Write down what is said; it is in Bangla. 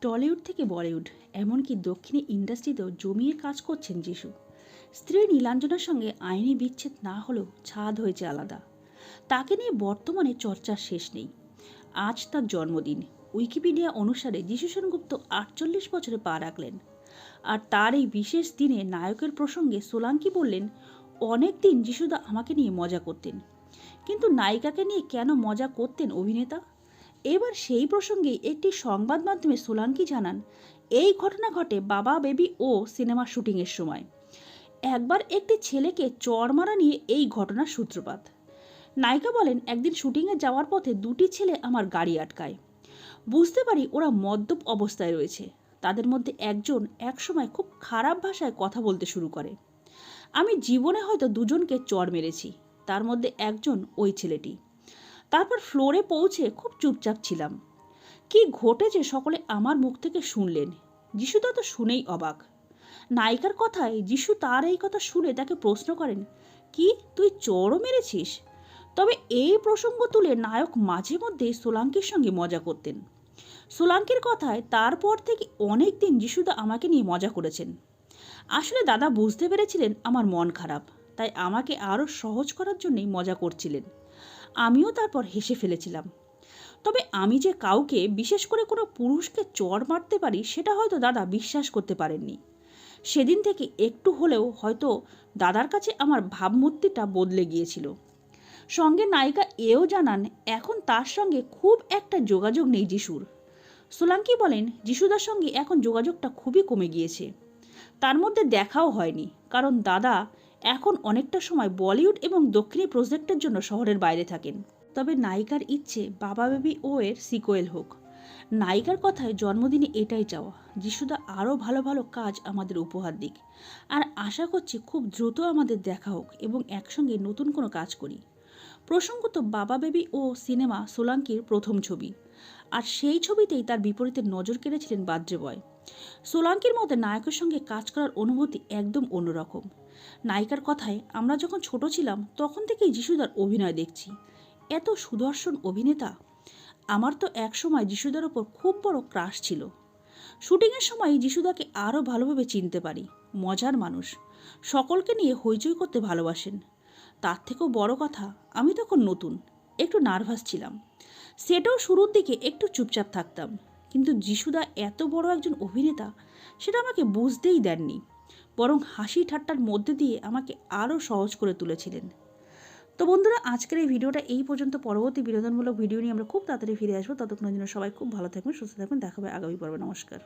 টলিউড থেকে বলিউড, এমনকি দক্ষিণে ইন্ডাস্ট্রিতেও জমিয়ে কাজ করছেন যিশু। স্ত্রী নীলাঞ্জনার সঙ্গে আইনি বিচ্ছেদ না হলেও ছাদ হয়েছে আলাদা। তাকে নিয়ে বর্তমানে চর্চার শেষ নেই। আজ তার জন্মদিন। উইকিপিডিয়া অনুসারে যিশু সেনগুপ্ত আটচল্লিশ বছরে পা রাখলেন। আর তার এই বিশেষ দিনে নায়কের প্রসঙ্গে সোলাঙ্কি বললেন, অনেক দিন যিশুদা আমাকে নিয়ে মজা করতেন। কিন্তু নায়িকাকে নিয়ে কেন মজা করতেন অভিনেতা? এবার সেই প্রসঙ্গে একটি সংবাদ মাধ্যমে সোলাঙ্কি জানান, এই ঘটনা ঘটে বাবা, বেবি ও সিনেমার শুটিংয়ের সময়। একবার একটি ছেলেকে চড় মারা নিয়ে এই ঘটনার সূত্রপাত। নায়িকা বলেন, একদিন শুটিংয়ে যাওয়ার পথে দুটি ছেলে আমার গাড়ি আটকায়। বুঝতে পারি ওরা মদ্যপ অবস্থায় রয়েছে। তাদের মধ্যে একজন একসময় খুব খারাপ ভাষায় কথা বলতে শুরু করে। আমি জীবনে হয়তো দুজনকে চড় মেরেছি। তার মধ্যে একজন ওই ছেলেটি। তারপর ফ্লোরে পৌঁছে খুব চুপচাপ ছিলাম। কি ঘটেছে সকলে আমার মুখ থেকে শুনলেন? যিশুদা তো শুনেই অবাক। নায়িকার কথায় যিশু তার এই কথা শুনে তাকে প্রশ্ন করেন, কি তুই চড়ও মেরেছিস? তবে এই প্রসঙ্গ তুলে নায়ক মাঝে মধ্যে সোলাঙ্কির সঙ্গে মজা করতেন। সোলাঙ্কির কথায় তারপর থেকে অনেক দিন যিশুদা আমাকে নিয়ে মজা করেছেন। আসলে দাদা বুঝতে পেরেছিলেন আমার মন খারাপ, তাই আমাকে আরও সহজ করার জন্যই মজা করছিলেন। আমিও তারপর হেসে ফেলেছিলাম। তবে আমি যে কাউকে, বিশেষ করে কোনো পুরুষকে চড় মারতে পারি, সেটা হয়তো দাদা বিশ্বাস করতে পারেননি। সেদিন থেকে একটু হলেও হয়তো দাদার কাছে আমার ভাবমূর্তিটা বদলে গিয়েছিল। সঙ্গে নায়িকা এও জানান, এখন তার সঙ্গে খুব একটা যোগাযোগ নেই যিশুর। সোলাঙ্কি বলেন, যিশুদার সঙ্গে এখন যোগাযোগটা খুবই কমে গিয়েছে। তার মধ্যে দেখাও হয়নি, কারণ দাদা এখন অনেকটা সময় বলিউড এবং দক্ষিণী প্রজেক্টের জন্য শহরের বাইরে থাকেন। তবে নায়িকার ইচ্ছে বাবা বেবি ও এর সিকোয়েল হোক। নায়িকার কথায় জন্মদিনে এটাই চাওয়া, যিশুদা আরও ভালো ভালো কাজ আমাদের উপহার দিক। আর আশা করছি খুব দ্রুত আমাদের দেখা হোক এবং একসঙ্গে নতুন কোনো কাজ করি। প্রসঙ্গত বাবা বেবি ও সিনেমা সোলাঙ্কির প্রথম ছবি। আর সেই ছবিতেই তার বিপরীতে নজর কেড়েছিলেন বাদ্রে বয়। সোলাঙ্কির মতে নায়কের সঙ্গে কাজ করার অনুভূতি একদম অন্যরকম। নায়িকার কথায় আমরা যখন ছোট ছিলাম, তখন থেকেই যিশুদার অভিনয় দেখছি। এত সুদর্শন অভিনেতা। আমার তো এক সময় যিশুদার ওপর খুব বড় ক্রাশ ছিল। শুটিংয়ের সময় যিশুদাকে আরও ভালোভাবে চিনতে পারি। মজার মানুষ। সকলকে নিয়ে হইচই করতে ভালোবাসেন। তার থেকেও বড় কথা, আমি তখন নতুন, একটু নার্ভাস ছিলাম। সেটাও শুরুর দিকে একটু চুপচাপ থাকতাম। কিন্তু যিশুদা এত বড় একজন অভিনেতা, সেটা আমাকে বুঝতেই দেননি। বরং হাসি ঠাট্টার মধ্যে দিয়ে আমাকে আরও সহজ করে তুলেছিলেন। তো বন্ধুরা, আজকের এই ভিডিওটা এই পর্যন্ত। পরবর্তী বিনোদনমূলক ভিডিও নিয়ে আমরা খুব তাড়াতাড়ি ফিরে আসব। ততক্ষণের জন্য সবাই খুব ভালো থাকবেন, সুস্থ থাকবেন। দেখাবে আগামী পর্বে। নমস্কার।